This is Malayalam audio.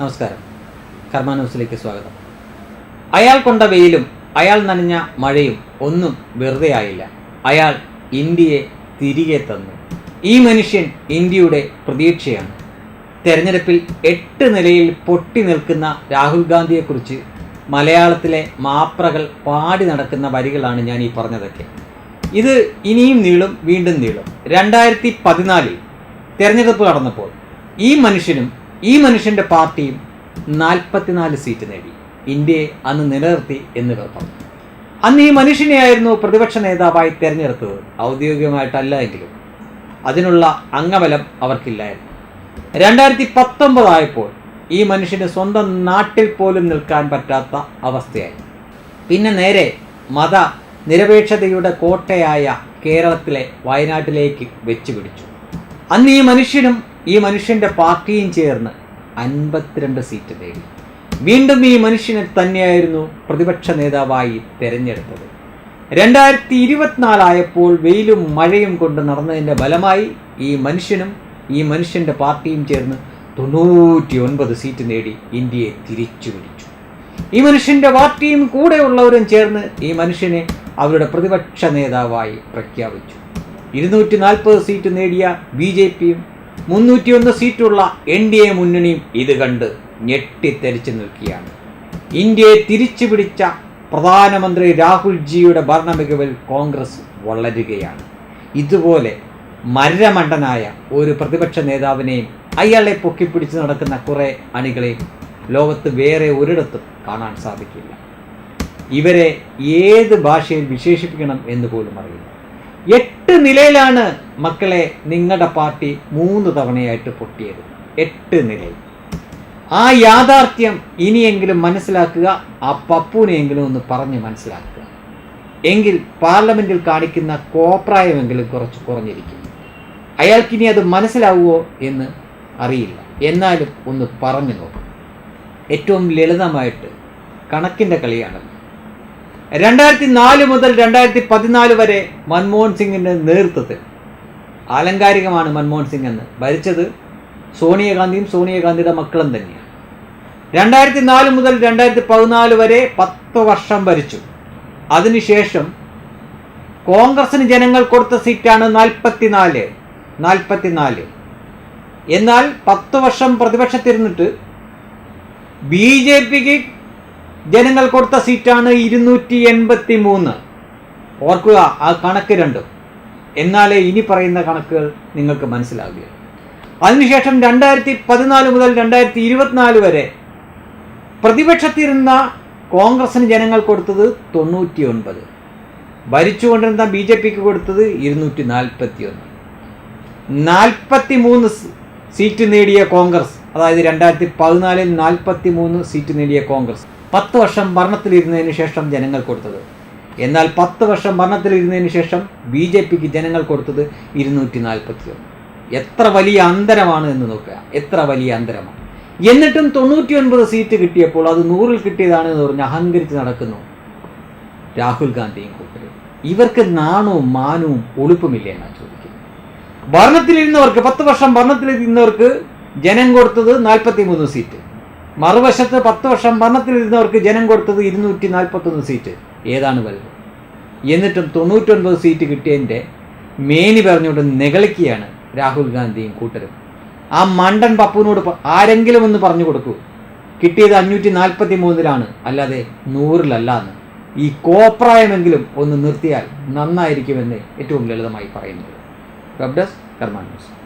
നമസ്കാരം. കർമ്മ ന്യൂസിലേക്ക് സ്വാഗതം. അയാൾ കൊണ്ട വെയിലും അയാൾ നനഞ്ഞ മഴയും ഒന്നും വെറുതെ ആയില്ല. അയാൾ ഇന്ത്യയെ തിരികെ തന്നു. ഈ മനുഷ്യൻ ഇന്ത്യയുടെ പ്രതീക്ഷയാണ്. തെരഞ്ഞെടുപ്പിൽ എട്ട് നിലയിൽ പൊട്ടി നിൽക്കുന്ന രാഹുൽ ഗാന്ധിയെക്കുറിച്ച് മലയാളത്തിലെ മാപ്രകൾ പാടി നടക്കുന്ന വരികളാണ് ഞാൻ ഈ പറഞ്ഞതൊക്കെ. ഇത് ഇനിയും നീളും വീണ്ടും നീളും. രണ്ടായിരത്തി പതിനാലിൽ തെരഞ്ഞെടുപ്പ് നടന്നപ്പോൾ ഈ മനുഷ്യനും ഈ മനുഷ്യന്റെ പാർട്ടിയും നാൽപ്പത്തിനാല് സീറ്റ് നേടി. ഇന്ത്യയെ അന്ന് നിലനിർത്തി എന്ന് പറഞ്ഞു. അന്ന് ഈ മനുഷ്യനെയായിരുന്നു പ്രതിപക്ഷ നേതാവായി തിരഞ്ഞെടുത്തത്. ഔദ്യോഗികമായിട്ടല്ല എങ്കിലും അതിനുള്ള അംഗബലം അവർക്കില്ലായിരുന്നു. രണ്ടായിരത്തി പത്തൊമ്പതായപ്പോൾ ഈ മനുഷ്യന് സ്വന്തം നാട്ടിൽ പോലും നിൽക്കാൻ പറ്റാത്ത അവസ്ഥയായി. പിന്നെ നേരെ മത നിരപേക്ഷതയുടെ കോട്ടയായ കേരളത്തിലെ വയനാട്ടിലേക്ക് വെച്ചുപിടിച്ചു. അന്ന് ഈ മനുഷ്യനും ഈ മനുഷ്യന്റെ പാർട്ടിയും ചേർന്ന് അൻപത്തിരണ്ട് സീറ്റ് നേടി വീണ്ടും ഈ മനുഷ്യനെ തന്നെയായിരുന്നു പ്രതിപക്ഷ നേതാവായി തെരഞ്ഞെടുത്തത്. രണ്ടായിരത്തി ഇരുപത്തിനാലായപ്പോൾ വെയിലും മഴയും കൊണ്ട് നടന്നതിന്റെ ബലമായി ഈ മനുഷ്യനും ഈ മനുഷ്യന്റെ പാർട്ടിയും ചേർന്ന് തൊണ്ണൂറ്റി ഒൻപത് സീറ്റ് നേടി ഇന്ത്യയെ തിരിച്ചു പിടിച്ചു. ഈ മനുഷ്യന്റെ പാർട്ടിയും കൂടെയുള്ളവരും ചേർന്ന് ഈ മനുഷ്യനെ അവരുടെ പ്രതിപക്ഷ നേതാവായി പ്രഖ്യാപിച്ചു. ഇരുന്നൂറ്റി നാൽപ്പത് സീറ്റ് നേടിയ ബി ജെ പിയും മുന്നൂറ്റിയൊന്ന് സീറ്റുള്ള എൻ ഡി എ മുന്നണിയും ഇത് കണ്ട് ഞെട്ടിത്തെരിച്ചു നിൽക്കുകയാണ്. ഇന്ത്യയെ തിരിച്ചു പിടിച്ച പ്രധാനമന്ത്രി രാഹുൽജിയുടെ ഭരണമികവിൽ കോൺഗ്രസ് വളരുകയാണ്. ഇതുപോലെ മരമണ്ടനായ ഒരു പ്രതിപക്ഷ നേതാവിനെയും അയാളെ പൊക്കിപ്പിടിച്ച് നടക്കുന്ന കുറേ അണികളെയും ലോകത്ത് വേറെ ഒരിടത്തും കാണാൻ സാധിക്കില്ല. ഇവരെ ഏത് ഭാഷയിൽ വിശേഷിപ്പിക്കണം എന്ന് പോലും അറിയില്ല. എട്ട് നിലയിലാണ് മക്കളെ നിങ്ങളുടെ പാർട്ടി മൂന്ന് തവണയായിട്ട് പൊട്ടിയത്. എട്ട് നിലയിൽ. ആ യാഥാർത്ഥ്യം ഇനിയെങ്കിലും മനസ്സിലാക്കുക ആ പപ്പുവിനെയെങ്കിലും ഒന്ന് പറഞ്ഞ് മനസ്സിലാക്കുക. എങ്കിൽ പാർലമെന്റിൽ കാണിക്കുന്ന കോപ്രായമെങ്കിലും കുറച്ച് കുറഞ്ഞിരിക്കും. അയാൾക്കിനി അത് മനസ്സിലാവുമോ എന്ന് അറിയില്ല. എന്നാലും ഒന്ന് പറഞ്ഞു നോക്കും. ഏറ്റവും ലളിതമായിട്ട് കണക്കിന്റെ കളിയാണ് രണ്ടായിരത്തി നാല് മുതൽ രണ്ടായിരത്തി പതിനാല് വരെ മൻമോഹൻ സിംഗിന്റെ നേതൃത്വത്തിൽ ആലങ്കാരികമാണ് മൻമോഹൻ സിംഗ് എന്ന്. ഭരിച്ചത് സോണിയാഗാന്ധിയും സോണിയാഗാന്ധിയുടെ മക്കളും തന്നെയാണ്. രണ്ടായിരത്തി നാല് മുതൽ രണ്ടായിരത്തി പതിനാല് വരെ പത്ത് വർഷം ഭരിച്ചു. അതിനുശേഷം കോൺഗ്രസിന് ജനങ്ങൾ കൊടുത്ത സീറ്റാണ് നാൽപ്പത്തിനാല് നാൽപ്പത്തിനാല്. എന്നാൽ പത്ത് വർഷം പ്രതിപക്ഷത്തിരുന്നിട്ട് ബി ജെ പിക്ക് ജനങ്ങൾ കൊടുത്ത സീറ്റാണ് ഇരുന്നൂറ്റി എൺപത്തി മൂന്ന് ഓർക്കുക ആ കണക്ക് രണ്ടും. എന്നാലേ ഇനി പറയുന്ന കണക്കുകൾ നിങ്ങൾക്ക് മനസ്സിലാവുക അതിനുശേഷം രണ്ടായിരത്തി പതിനാല് മുതൽ രണ്ടായിരത്തി ഇരുപത്തിനാല് വരെ പ്രതിപക്ഷത്തിരുന്ന കോൺഗ്രസിന് ജനങ്ങൾ കൊടുത്തത് തൊണ്ണൂറ്റി ഒൻപത് ഭരിച്ചുകൊണ്ടിരുന്ന ബി ജെ പിക്ക് കൊടുത്തത് ഇരുന്നൂറ്റി നാൽപ്പത്തി ഒന്ന് നാൽപ്പത്തി മൂന്ന് സീറ്റ് നേടിയ കോൺഗ്രസ് അതായത് രണ്ടായിരത്തി പതിനാലിൽ നാൽപ്പത്തി മൂന്ന് സീറ്റ് നേടിയ കോൺഗ്രസ് പത്ത് വർഷം ഭരണത്തിലിരുന്നതിന് ശേഷം ജനങ്ങൾ കൊടുത്തത് എന്നാൽ പത്ത് വർഷം ഭരണത്തിലിരുന്നതിന് ശേഷം ബി ജെ പിക്ക് ജനങ്ങൾ കൊടുത്തത് ഇരുന്നൂറ്റി നാൽപ്പത്തി ഒന്ന് എത്ര വലിയ അന്തരമാണ് എന്ന് നോക്കുക. എത്ര വലിയ അന്തരമാണ്. എന്നിട്ടും തൊണ്ണൂറ്റി ഒൻപത് സീറ്റ് കിട്ടിയപ്പോൾ അത് നൂറിൽ കിട്ടിയതാണ് എന്ന് പറഞ്ഞ് അഹങ്കരിച്ച് നടക്കുന്നു രാഹുൽ ഗാന്ധിയും കൂട്ടരും. ഇവർക്ക് നാണവും മാനവും ഒളിപ്പുമില്ല എന്നാണ് ചോദിക്കുന്നത്. ഭരണത്തിലിരുന്നവർക്ക് പത്ത് വർഷം ഭരണത്തിലിരുന്നവർക്ക് ജനം കൊടുത്തത് നാൽപ്പത്തി മൂന്ന് സീറ്റ്. മറുവശത്ത് പത്ത് വർഷം ഭരണത്തിലിരുന്നവർക്ക് ജനം കൊടുത്തത് ഇരുന്നൂറ്റി നാൽപ്പത്തൊന്ന് സീറ്റ്. ഏതാണ് വലുത്? എന്നിട്ടും തൊണ്ണൂറ്റൊൻപത് സീറ്റ് കിട്ടിയതിന്റെ മേനി പറഞ്ഞുകൊണ്ട് നികളിക്കുകയാണ് രാഹുൽ ഗാന്ധിയും കൂട്ടരും. ആ മണ്ടൻ പപ്പുവിനോട് ആരെങ്കിലും ഒന്ന് പറഞ്ഞു കൊടുക്കൂ. കിട്ടിയത് അഞ്ഞൂറ്റി നാൽപ്പത്തി മൂന്നിലാണ് അല്ലാതെ നൂറിലല്ല എന്ന്. ഈ കോപ്രായമെങ്കിലും ഒന്ന് നിർത്തിയാൽ നന്നായിരിക്കുമെന്ന് ഏറ്റവും ലളിതമായി പറയുന്നത്. Web desk news